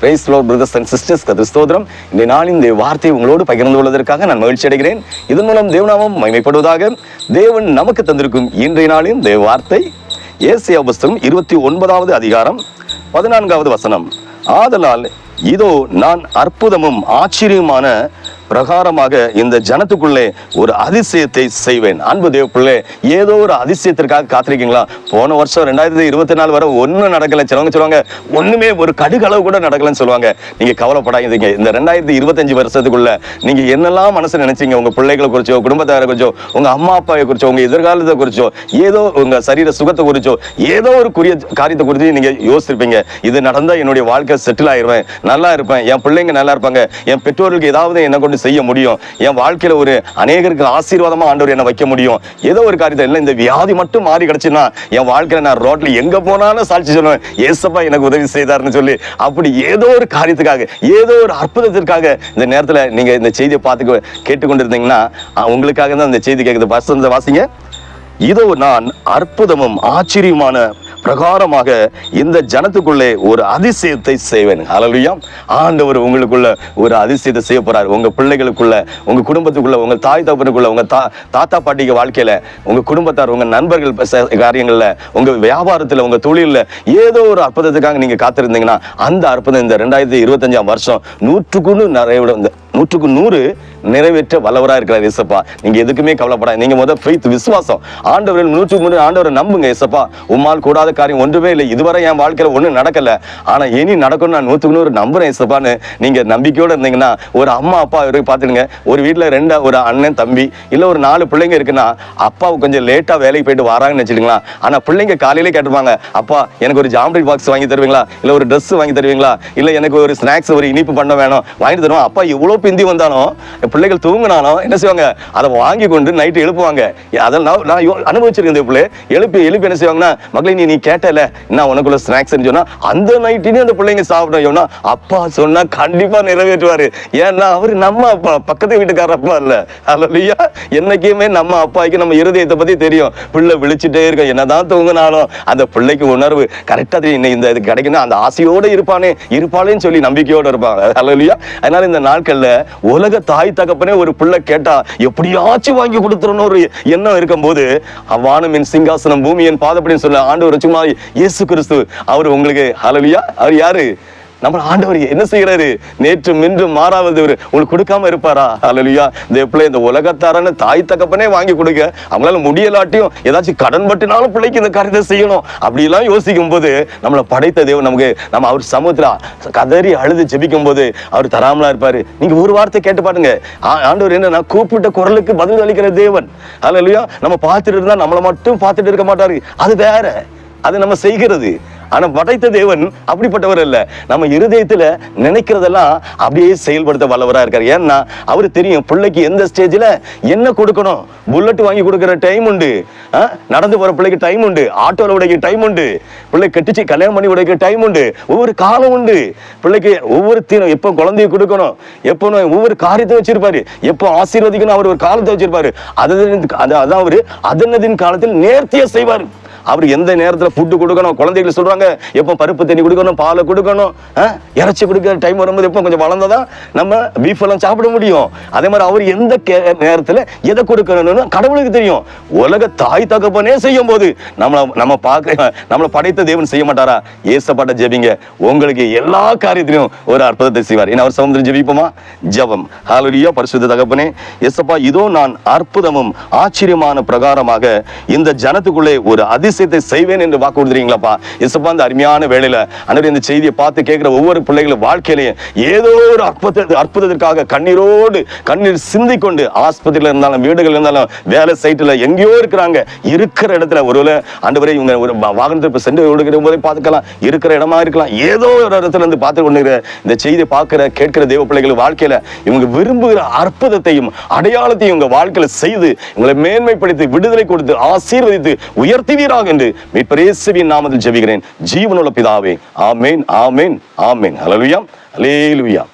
Praise lord brothers and sisters கதிஸ்தோத்திரம் இந்த நாளின் இந்த வார்த்தை உங்களோடு பகிர்ந்து கொள்வதற்காக நான் மகிழ்ச்சி அடைகிறேன். இதன் மூலம் தேவநாமம் மகிமைப்படுவதாக தேவன் நமக்கு தந்திருக்கும் இன்றைய நாளின் தேவ வார்த்தை. ஏசியா புஸ்தகம் இருபத்தி ஒன்பதாவது அதிகாரம் பதினான்காவது வசனம். ஆதலால் இதோ நான் அற்புதமும் ஆச்சரியமான பிரகாரமாக இந்த ஜனத்துக்குள்ளே ஒரு அதிசயத்தை செய்வேன். அன்பு தேவ பிள்ளை ஏதோ ஒரு அதிசயத்திற்காக காத்திருக்கீங்களா? போன வருஷம் ரெண்டாயிரத்தி இருபத்தி நாலு வரை ஒன்றும் நடக்கலை. சிலவங்க சொல்லுவாங்க ஒன்றுமே ஒரு கடுகளவு கூட நடக்கலைன்னு சொல்லுவாங்க. நீங்க கவலைப்படாதீங்க. இந்த ரெண்டாயிரத்தி இருபத்தஞ்சு வருஷத்துக்குள்ள நீங்க என்னெல்லாம் மனசு நினைச்சீங்க? உங்கள் பிள்ளைகளை குறிச்சோ குடும்பத்தாரை குறிச்சோ உங்கள் அம்மா அப்பாவை குறிச்சோ உங்கள் எதிர்காலத்தை குறிச்சோ ஏதோ உங்கள் சரீர சுகத்தை குறிச்சோ ஏதோ ஒரு குறிய காரியத்தை குறித்து நீங்கள் யோசிச்சிருப்பீங்க. இது நடந்தா என்னுடைய வாழ்க்கை செட்டில் ஆயிருவேன். நல்லா இருப்பேன். என் பிள்ளைங்க நல்லா இருப்பாங்க. என் பெற்றோர்களுக்கு ஏதாவது என்ன கொண்டு செய்ய முடியும். என் வாழ்க்கையில் ஒரு அநேகருக்கு ஆசீர்வாதமாக ஆண்டவர் என்னை வைக்க முடியும். ஏதோ ஒரு காரியத்தை இல்லை இந்த வியாதி மட்டும் மாறி கிடச்சுன்னா என் வாழ்க்கையில் நான் ரோட்டில் எங்கே போனாலும் சாட்சி சொல்லுவேன். ஏசப்பா எனக்கு உதவி செய்தார்னு சொல்லி அப்படி ஏதோ ஒரு காரியத்துக்காக ஏதோ ஒரு அற்புதத்திற்காக இந்த நேரத்தில் நீங்கள் இந்த செய்தியை பார்த்து கேட்டுக்கொண்டிருந்தீங்கன்னா உங்களுக்காக தான் இந்த செய்தி கேட்குது வசந்த வாசிங்க. இதோ நான் அற்புதமும் ஆச்சரியமான பிரகாரமாக இந்த ஜனத்துக்குள்ளே ஒரு அதிசயத்தை செய்வேன். ஹalleluya. ஆண்டவர் உங்களுக்குள்ள ஒரு அதிசயத்தை செய்ய போறார். உங்க பிள்ளைகளுக்குள்ள உங்க குடும்பத்துக்குள்ள உங்க தாய் தகப்பனுக்குள்ள உங்க தா தாத்தா பாட்டிக்கு வாழ்க்கையில உங்க குடும்பத்தார் உங்க நண்பர்கள் காரியங்களில் காரியங்கள்ல உங்க வியாபாரத்துல உங்க தொழிலில் ஏதோ ஒரு அற்புதத்துக்காக நீங்க காத்திருந்தீங்கன்னா அந்த அற்புதம் இந்த ரெண்டாயிரத்தி இருபத்தஞ்சாம் வருஷம் நூற்றுக்குன்னு நிறைய நூற்றுக்கு நூறு நிறைவேற்ற வல்லவராக இருக்கிறார் இசப்பா நீங்கள் எதுக்குமே கவலைப்படாது நீங்கள் முதல் ஃபெய்த் விசுவாசம். ஆண்டவரில் நூற்றுக்கு நூறு ஆண்டவரை நம்புங்க இசப்பா உம்மால் கூடாத காரியம் ஒன்றுமே இல்லை. இதுவரை என் வாழ்க்கையில் ஒன்றும் நடக்கல. ஆனால் இனி நடக்கும் நான் நூற்றுக்கு நூறு நம்புறேன் இசப்பான்னு நீங்கள் நம்பிக்கையோடு இருந்தீங்கன்னா ஒரு அம்மா அப்பா இருக்கு பார்த்துடுங்க ஒரு வீட்டில் ரெண்டு ஒரு அண்ணன் தம்பி இல்லை ஒரு நாலு பிள்ளைங்க இருக்குன்னா அப்பாவுக்கு கொஞ்சம் லேட்டாக வேலைக்கு போயிட்டு வராங்கன்னு வச்சுக்கீங்களா ஆனால் பிள்ளைங்க காலையிலே கேட்டுப்பாங்க அப்பா எனக்கு ஒரு ஜாமெண்ட் பாக்ஸ் வாங்கி தருவீங்களா? இல்லை ஒரு ட்ரெஸ் வாங்கி தருவீங்களா? இல்லை எனக்கு ஒரு ஸ்நாக்ஸ் ஒரு இனிப்பு பண்ண வேணும் வாங்கி தருவோம். அப்பா இவ்வளோ பிந்தி வந்தாலும் என் பிள்ளைகள் தூங்கினாலும் என்ன செய்வாங்க? அதை வாங்கி கொண்டு நைட்டு எழுப்புவாங்க. அதெல்லாம் நான் நான் அனுபவிச்சிருக்கேன் இந்த பிள்ளை. எழுப்பி எழுப்பி என்ன செய்வாங்கன்னா மகளே நீ நீ கேட்டல என்ன உனக்குள்ள ஸ்நாக்ஸ் சொன்னா அந்த நைட்டினே அந்த பிள்ளைங்க சாப்பிடும். அப்பா சொன்னா கண்டிப்பா நிறைவேற்றுவாரு. ஏன்னா அவர் நம்ம அப்பா பக்கத்து வீட்டுக்கார அப்பா இல்ல. அல்லையா என்னைக்குமே நம்ம அப்பாய்க்கு நம்ம இருதயத்தை பத்தி தெரியும். பிள்ளை விழிச்சிட்டே இருக்கும். என்னதான் தூங்கினாலும் அந்த பிள்ளைக்கு உணர்வு. கரெக்டா தெரியும். இந்த இது கிடைக்கணும் அந்த ஆசையோட இருப்பானே இருப்பாளேன்னு சொல்லி நம்பிக்கையோட இருப்பாங்க. அல்லையா அதனால இந்த நாட்கள்ல உலக தாய் தகப்பனே ஒரு பிள்ளை கேட்டா எப்படியாச்சும் வாங்கி கொடுத்துருன்னு ஒரு எண்ணம் இருக்கும்போது வானமின் சிங்காசனம் பூமியின் பாதப்படின்னு சொல்ல ஒரு சும்மா இயேசு கிறிஸ்து அவர் உங்களுக்கு ஹalleluya அவர் யாரு? நம்ம ஆண்டவர் என்ன செய்யறாரு நேற்று மின்றும் மாறாதவர் உங்களுக்கு கொடுக்காம இருப்பாரா? அல்லையா இந்த பிள்ளை இந்த உலகத்தாரன்னு தாய் தகப்பனே வாங்கி கொடுக்க அவங்களால முடியலாட்டியும் ஏதாச்சும் கடன் பட்டுனாலும் பிள்ளைக்கு இந்த காரியத்தை செய்யணும். அப்படிலாம் யோசிக்கும் போது நம்மளை படைத்த தேவன் நமக்கு நம்ம அவர் சமூகத்தில் கதறி அழுது ஜெபிக்கும் போது அவர் தராமலா இருப்பாரு. நீங்க ஒரு வார்த்தை கேட்டு பாருங்க. ஆண்டவர் என்னன்னா கூப்பிட்ட குரலுக்கு பதில் அளிக்கிற தேவன். அல்லையா நம்ம பார்த்துட்டு இருந்தா நம்மளை மட்டும் பார்த்துட்டு இருக்க மாட்டாரு. அது வேற. அது நம்ம செய்கிறது. ஆனா படைத்த தேவன் அப்படிப்பட்டவர் இல்ல. நம்ம இருதயத்துல நினைக்கிறதெல்லாம் அப்படியே செயல்படுத்த வல்லவரா இருக்காரு. ஏன்னா அவரு தெரியும் பிள்ளைக்கு எந்த ஸ்டேஜ்ல என்ன கொடுக்கணும்? புல்லட் வாங்கி கொடுக்குற டைம் உண்டு. ஆ? நடந்து போற பிள்ளைக்கு டைம் உண்டு. ஆட்டோல உடைக்க டைம் உண்டு. பிள்ளை கட்டிச்சு கல்யாணம் பண்ணி உடைக்க டைம் உண்டு. ஒவ்வொரு காலம் உண்டு. பிள்ளைக்கு ஒவ்வொரு தீனம். எப்போ குழந்தைய கொடுக்கணும்? எப்போ ஒவ்வொரு காரியத்தை வச்சிருப்பாரு. எப்போ ஆசீர்வதிக்கணும் அவர் ஒரு காலத்தை வச்சிருப்பாரு. அதன் அதான் அவர் அதனதின் காலத்தில் நேர்த்தியா செய்வார். அவர் எந்த நேரத்துல ஃபுட்டு கொடுக்கணும்? குழந்தைகள் சொல்றாங்க எப்போ பருப்பு தண்ணி கொடுக்கணும் பாலை கொடுக்கணும்? இறச்சி இறைச்சி டைம் வரும்போது எப்போ கொஞ்சம் வளர்ந்ததா? நம்ம பீஃப் எல்லாம் சாப்பிட முடியும். அதே மாதிரி அவர் எந்த கே- நேரத்துல எதை கொடுக்கணும்னு கடவுளுக்கு தெரியும். உலக தாய் தகப்பனே செய்யும் போது நம்மளை நம்ம பார்க்க நம்மளை படைத்த தேவன் செய்ய மாட்டாரா? ஏசப்பட்ட ஜெபிங்க. உங்களுக்கு எல்லா காரியத்திலையும் ஒரு அற்புதத்தை செய்வார். ஏன்னா அவர் சமுதிரம் ஜெபிப்போமா? ஜபம். ஹalleluya பரிசுத்த தகப்பனே ஏசப்பா இதோ நான் அற்புதமும் ஆச்சரியமான பிரகாரமாக இந்த ஜனத்துக்குள்ளே ஒரு விஷயத்தை செய்வேன் என்று வாக்கு கொடுத்துறீங்களாப்பா? இசப்பா அந்த அருமையான வேளையில அன்றைய இந்த செய்தியை பார்த்து கேட்குற ஒவ்வொரு பிள்ளைகளும் வாழ்க்கையிலையும் ஏதோ ஒரு அற்புத அற்புதத்திற்காக கண்ணீரோடு கண்ணீர் சிந்திக் கொண்டு ஆஸ்பத்திரியில இருந்தாலும் வீடுகள் இருந்தாலும் வேலை சைட்டில் எங்கேயோ இருக்கிறாங்க. இருக்கிற இடத்துல ஒருவேளை ஆண்டவரே இவங்க ஒரு வாகனத்தில் வாகனத்திற்கு சென்று விடுகிற போதே பார்த்துக்கலாம். இருக்கிற இடமா இருக்கலாம். ஏதோ ஒரு இடத்துல இருந்து பார்த்து கொண்டு இந்த செய்தியை பார்க்குற கேட்கிற தேவ பிள்ளைகள் வாழ்க்கையில் இவங்க விரும்புகிற அற்புதத்தையும் அடையாளத்தையும் இவங்க வாழ்க்கையில் செய்து இவங்களை மேன்மைப்படுத்தி விடுதலை கொடுத்து ஆசீர்வதித்து உயர்த்துவீராக என்று மீட்பரேசுவின் நாமத்தில் ஜெபிக்கிறேன். ஜீவனுள்ள பிதாவே ஆமேன் ஆமேன் ஆமேன். ஹalleluya ஹalleluya